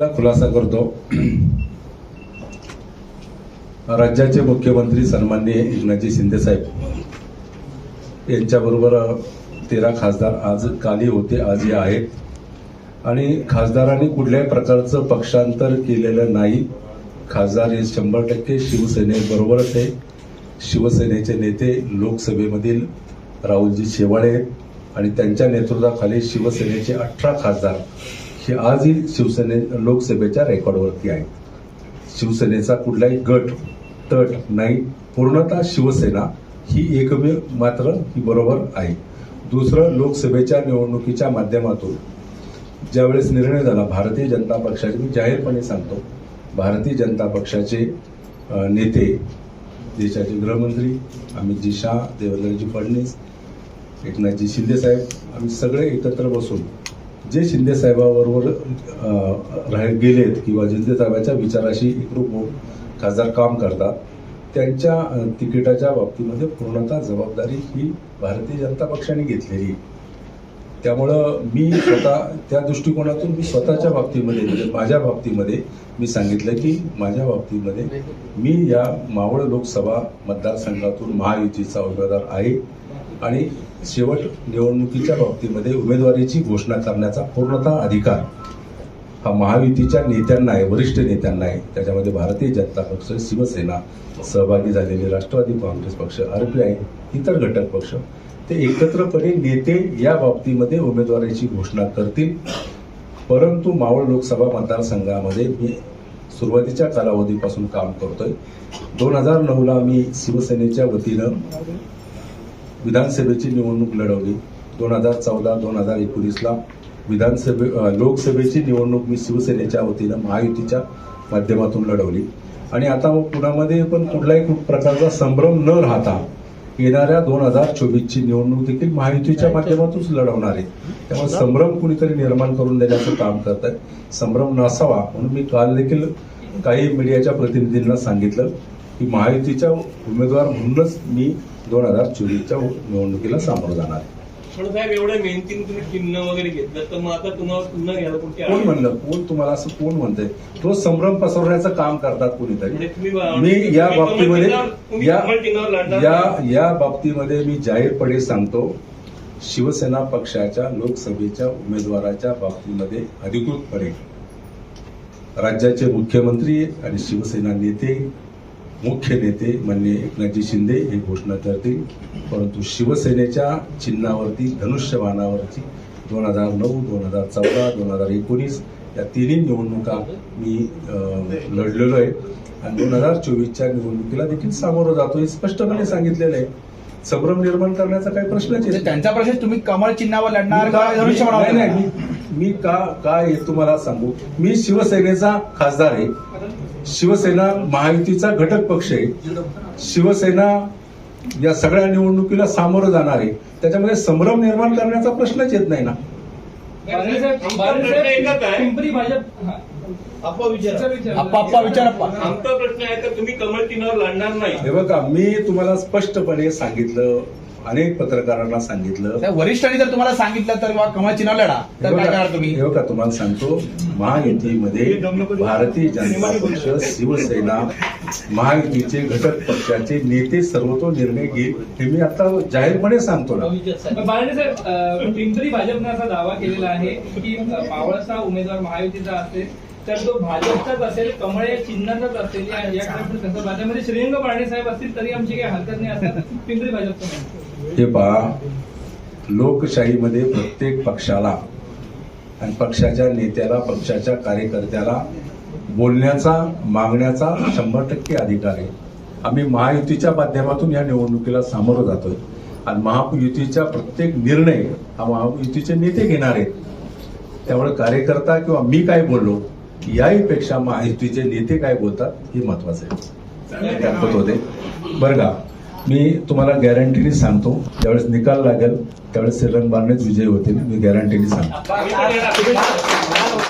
खुलासा करतो. राज्याचे मुख्यमंत्री सन्माननीय एकनाथजी शिंदेसाहेब यांच्याबरोबर तेरा खासदार आज काली होते आजही आहेत. आणि खासदारांनी कुठल्याही प्रकारचं पक्षांतर केलेलं नाही. खासदार हे शंभर टक्के शिवसेनेबरोबरच आहे. शिवसेनेचे नेते लोकसभेमधील राहुलजी शेवाळे आणि त्यांच्या नेतृत्वाखाली शिवसेनेचे अठरा खासदार हे आजही शिवसेने लोकसभेच्या रेकॉर्डवरती आहेत. शिवसेनेचा कुठलाही गट तट नाही. पूर्णतः शिवसेना ही एकमेव मात्र ही बरोबर आहे. दुसरं लोकसभेच्या निवडणुकीच्या माध्यमातून ज्यावेळेस निर्णय झाला भारतीय जनता पक्षाचे मी जाहीरपणे सांगतो भारतीय जनता पक्षाचे नेते देशाचे गृहमंत्री अमितजी शाह देवेंद्रजी फडणवीस एकनाथजी शिंदे साहेब आम्ही सगळे एकत्र बसून जे शिंदे साहेबाबरोबर राह गेलेत किंवा शिंदे साहेबांच्या विचाराशी एकरूप होऊन खासदार काम करतात त्यांच्या तिकिटाच्या बाबतीमध्ये पूर्णतः जबाबदारी ही भारतीय जनता पक्षाने घेतलेली त्यामुळं मी स्वतः त्या दृष्टिकोनातून मी स्वतःच्या बाबतीमध्ये म्हणजे माझ्या बाबतीमध्ये मी सांगितलं की माझ्या बाबतीमध्ये मी या मावळ लोकसभा मतदारसंघातून महायुतीचा उमेदवार आहे. आणि शेवट निवडणुकीच्या बाबतीमध्ये उमेदवारीची घोषणा करण्याचा पूर्णतः अधिकार हा महायुतीच्या नेत्यांना आहे वरिष्ठ नेत्यांना आहे. त्याच्यामध्ये भारतीय जनता पक्ष शिवसेना सहभागी झालेले राष्ट्रवादी काँग्रेस पक्ष आर पी आय इतर घटक पक्ष ते एकत्रपणे नेते या बाबतीमध्ये उमेदवारीची घोषणा करतील. परंतु मावळ लोकसभा मतदारसंघामध्ये मी सुरुवातीच्या कालावधीपासून काम करतोय. दोन हजार नऊला मी शिवसेनेच्या वतीनं विधानसभेची निवडणूक लढवली. दोन हजार चौदा दोन हजार एकोणीसला विधानसभे लोकसभेची निवडणूक मी शिवसेनेच्या वतीनं महायुतीच्या माध्यमातून लढवली. आणि आता मग पुण्यामध्ये पण कुठलाही कुठ- प्रकारचा संभ्रम न राहता येणाऱ्या दोन हजार चोवीसची निवडणूक देखील महायुतीच्या माध्यमातूनच लढवणार आहे. त्यामुळे संभ्रम कुणीतरी निर्माण करून देण्याचं काम करत आहे. संभ्रम नसावा म्हणून मी काल देखील काही मीडियाच्या प्रतिनिधींना सांगितलं. की महायुतीच्या उमेदवार म्हणूनच मी दोन हजार चोवीसच्या निवडणुकीला सामोरं जाणार आहे. पण साहेब एवढं मेहनतीने तुम्ही चिन्ह वगैरे घेतलं तर मग आता तुम्हाला पुन्हा घ्यायला पुढची कोण म्हणलं? कोण तुम्हाला असं कोण म्हणतंय? तो संभ्रम पसरवण्याचं काम करतात कुणीतरी. म्हणजे मी या बाबतीमध्ये. या बाबतीमध्ये मी जाहीरपणे सांगतो शिवसेना पक्षाच्या लोकसभेच्या उमेदवाराच्या बाबतीमध्ये अधिकृतपणे राज्याचे मुख्यमंत्री आणि शिवसेना नेते मुख्य नेते माननीय एकनाथजी शिंदे हे घोषणा करतील. परंतु शिवसेनेच्या चिन्हावरती धनुष्यबाणावरती दोन हजार नऊ दोन हजार चौदा दोन हजार एकोणीस या तिन्ही निवडणुका मी लढलेलो आहे. आणि दोन हजार चोवीसच्या निवडणुकीला देखील सामोरं जातो हे स्पष्टपणे सांगितलेलं आहे. संभ्रम निर्माण करण्याचा काही प्रश्नच म्हणजे नाही. त्यांचा प्रश्न तुम्ही कमळ चिन्हावर लढणार नाही, मी- का काय तुम्हाला सांगू? मी शिवसेनेचा खासदार आहे. शिवसेना महायुतीचा घटक पक्ष आहे. शिवसेना या सगळ्या निवडणुकीला सामोरं जाणार. आहे त्याच्यामध्ये संभ्रम निर्माण करण्याचा प्रश्नच येत नाही ना. हा. आमचा प्रश्न आहे तर तुम्ही कमळ चिन्हावर लढणार नाही. हे बघा मी तुम्हाला स्पष्टपणे सांगितलं. अनेक पत्रकारांना सांगितलं. त्या वरिष्ठांनी जर तुम्हाला सांगितलं तर बा कमळ चिन्ह लढा तर काय करणार तुम्ही? हे बघा तुम्हाला सांगतो महायुतीमध्ये भारतीय जनता पक्ष शिवसेना महायुतीचे घटक पक्षाचे नेते सर्वतो निर्णय घेईल हे मी आता जाहीरपणे सांगतो ना. अं, पिंपरी भाजपनं असा दावा केलेला आहे की मावळचा उमेदवार महायुतीचा असेल तर तो भाजपचाच असेल कमळ या चिन्हाचाच असेल या याकडे पण कसं भाजपमध्ये श्रीरंग पारणे साहेब असतील तरी आमची काही हरकत नाही असं पिंपरी भाजपचं म्हणतं. हे पहा लोकशाहीमध्ये प्रत्येक पक्षाला आणि पक्षाच्या नेत्याला पक्षाच्या कार्यकर्त्याला बोलण्याचा मागण्याचा शंभर टक्के अधिकार आहे. आम्ही महायुतीच्या माध्यमातून या निवडणुकीला सामोरं जातोय. आणि महायुतीचा प्रत्येक निर्णय हा महायुतीचे नेते घेणार आहेत. त्यामुळे कार्यकर्ता किंवा मी काय बोललो याही पेक्षा महायुतीचे नेते काय बोलतात हे महत्वाचं आहे. होते. बरं का? मी तुम्हाला गॅरंटीने सांगतो ज्यावेळेस निकाल लागेल त्यावेळेस श्रीरंग बारणेच विजय होतील मी गॅरंटीने सांगतो.